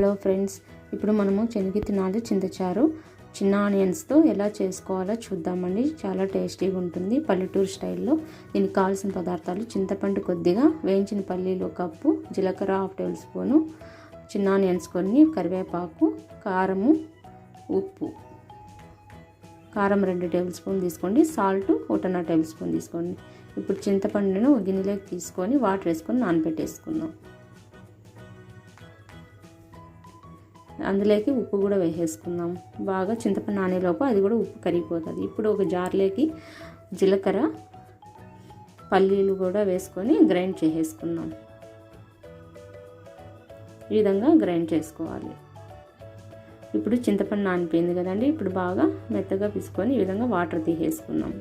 Hello friends ఇప్పుడు మనము శనగిత్తనాలు చింతచారు చిన్న ఆనియన్స్తో ఎలా చేసుకోవాలో చూద్దామండి. చాలా టేస్టీగా ఉంటుంది పల్లెటూరు స్టైల్లో. దీనికి కావాల్సిన పదార్థాలు చింతపండు కొద్దిగా వేయించిన పల్లీలు కప్పు జీలకర్ర హాఫ్ టేబుల్ స్పూను చిన్న ఆనియన్స్ కొన్ని కరివేపాకు కారము ఉప్పు. కారం రెండు టేబుల్ స్పూన్ తీసుకోండి సాల్ట్ ఒకటిన్నర టేబుల్ స్పూన్ తీసుకోండి. ఇప్పుడు చింతపండును గిన్నెలోకి తీసుకొని వాటర్ వేసుకొని నానబెట్టేసుకుందాం. అందులోకి ఉప్పు కూడా వేసేసుకుందాం. బాగా చింతపండు నానేలోపు అది కూడా ఉప్పు కరిగిపోతుంది. ఇప్పుడు ఒక జార్లోకి జీలకర్ర పల్లీలు కూడా వేసుకొని గ్రైండ్ చేసేసుకుందాం. ఈ విధంగా గ్రైండ్ చేసుకోవాలి. ఇప్పుడు చింతపండు నానిపోయింది కదండి. ఇప్పుడు బాగా మెత్తగా పిసుకొని ఈ విధంగా వాటర్ తీసేసుకుందాం.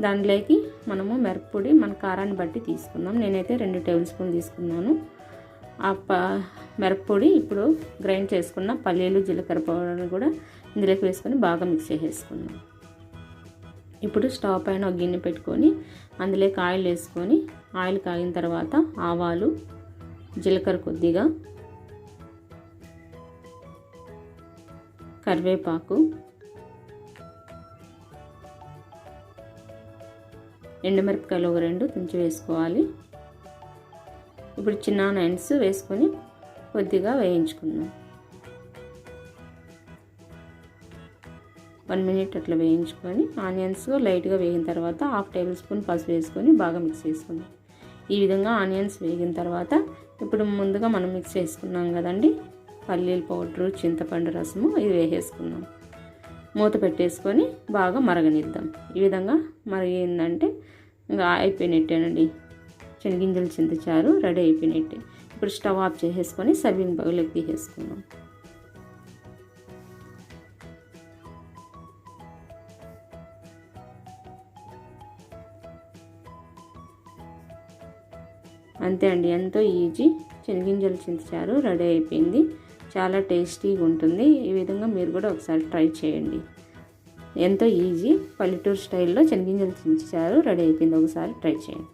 దానిలోకి మనము మిరప్పొడి మన కారాన్ని బట్టి తీసుకుందాం. నేనైతే రెండు టేబుల్ స్పూన్ తీసుకున్నాను. ఆ ప మిరప్పొడి ఇప్పుడు గ్రైండ్ చేసుకున్న పల్లీలు జీలకర్ర పౌడర్ని కూడా ఇందులోకి వేసుకొని బాగా మిక్స్ చేసేసుకున్నాం ఇప్పుడు స్టవ్ పైన ఒక గిన్నె పెట్టుకొని అందులోకి ఆయిల్ వేసుకొని ఆయిల్ కాగిన తర్వాత ఆవాలు జీలకర్ర కొద్దిగా కరివేపాకు ఎండుమిరపకాయలు ఒక రెండు తుంచి వేసుకోవాలి. ఇప్పుడు చిన్న నైన్స్ వేసుకొని కొద్దిగా వేయించుకుందాం. వన్ మినిట్ అట్లా వేయించుకొని ఆనియన్స్ లైట్గా వేగిన తర్వాత హాఫ్ టేబుల్ స్పూన్ పసుపు వేసుకొని బాగా మిక్స్ చేసుకుందాం. ఈ విధంగా ఆనియన్స్ వేగిన తర్వాత ఇప్పుడు ముందుగా మనం మిక్స్ చేసుకున్నాం కదండి పల్లీల పౌడరు చింతపండు రసము ఇది వేసేసుకుందాం. మూత పెట్టేసుకొని బాగా మరగనిద్దాం. ఈ విధంగా మరిగిందంటే ఇంకా అయిపోయినట్టేనండి. చెనిగింజలు చింతచారు రెడీ అయిపోయినట్టే. ఇప్పుడు స్టవ్ ఆఫ్ చేసేసుకొని సర్వింగ్ బౌల్కి తీసేసుకున్నాం అంతే అండి ఎంతో ఈజీ. చెనిగింజలు చింతచారు రెడీ అయిపోయింది. చాలా టేస్టీగా ఉంటుంది. ఈ విధంగా మీరు కూడా ఒకసారి ట్రై చేయండి. ఎంతో ఈజీ. పల్లెటూరు స్టైల్లో చెనిగింజలు చింతచారు రెడీ అయిపోయింది. ఒకసారి ట్రై చేయండి.